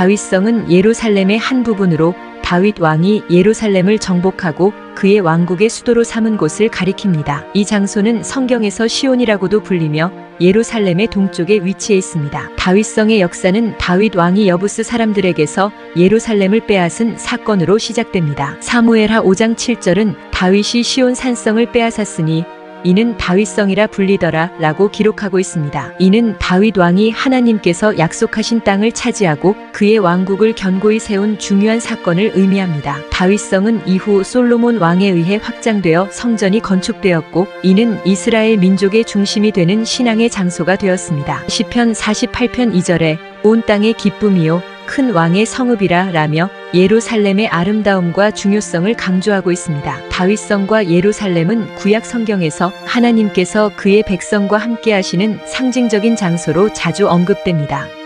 다윗성은 예루살렘의 한 부분으로 다윗 왕이 예루살렘을 정복하고 그의 왕국의 수도로 삼은 곳을 가리킵니다. 이 장소는 성경에서 시온이라고도 불리며 예루살렘의 동쪽에 위치해 있습니다. 다윗성의 역사는 다윗 왕이 여부스 사람들에게서 예루살렘을 빼앗은 사건으로 시작됩니다. 사무엘하 5장 7절은 다윗이 시온 산성을 빼앗았으니 이는 다윗성이라 불리더라 라고 기록하고 있습니다. 이는 다윗 왕이 하나님께서 약속하신 땅을 차지하고 그의 왕국을 견고히 세운 중요한 사건을 의미합니다. 다윗성은 이후 솔로몬 왕에 의해 확장되어 성전이 건축되었고 이는 이스라엘 민족의 중심이 되는 신앙의 장소가 되었습니다. 시편 48편 2절에 온 땅의 기쁨이요 큰 왕의 성읍이라 라며 예루살렘의 아름다움과 중요성을 강조하고 있습니다. 다윗성과 예루살렘은 구약 성경에서 하나님께서 그의 백성과 함께 하시는 상징적인 장소로 자주 언급됩니다.